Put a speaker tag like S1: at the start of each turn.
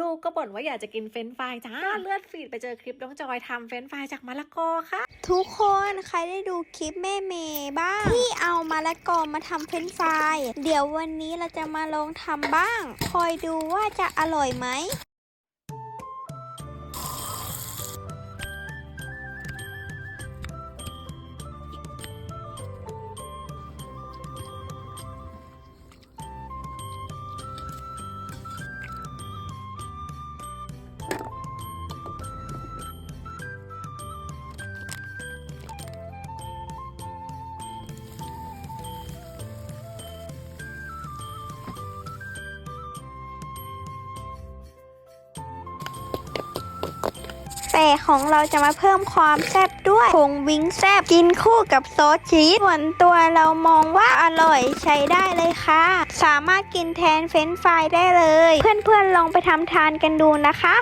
S1: ลูกก็บ่นว่าอยากจะกินเฟรนช์ฟรายจ้าก็เลื่อนฟีดไปเจอคลิปน้องจอยทำเฟรนช์ฟรายจากมะละกอค่ะ
S2: ทุกคนใครได้ดูคลิปแม่เมย์บ้าง ที่เอามะละกอมาทำเฟรนช์ฟราย เดี๋ยววันนี้เราจะมาลองทำบ้าง คอยดูว่าจะอร่อยไหม แต่ของเราจะมาเพิ่มความแซ่บด้วยผงวิงแซ่บกินคู่กับซอสชีสส่วนตัวเรามองว่าอร่อยใช้ได้เลยค่ะ สามารถกินแทนเฟรนช์ฟรายได้เลย เพื่อนๆลองไปทำทานกันดูนะคะ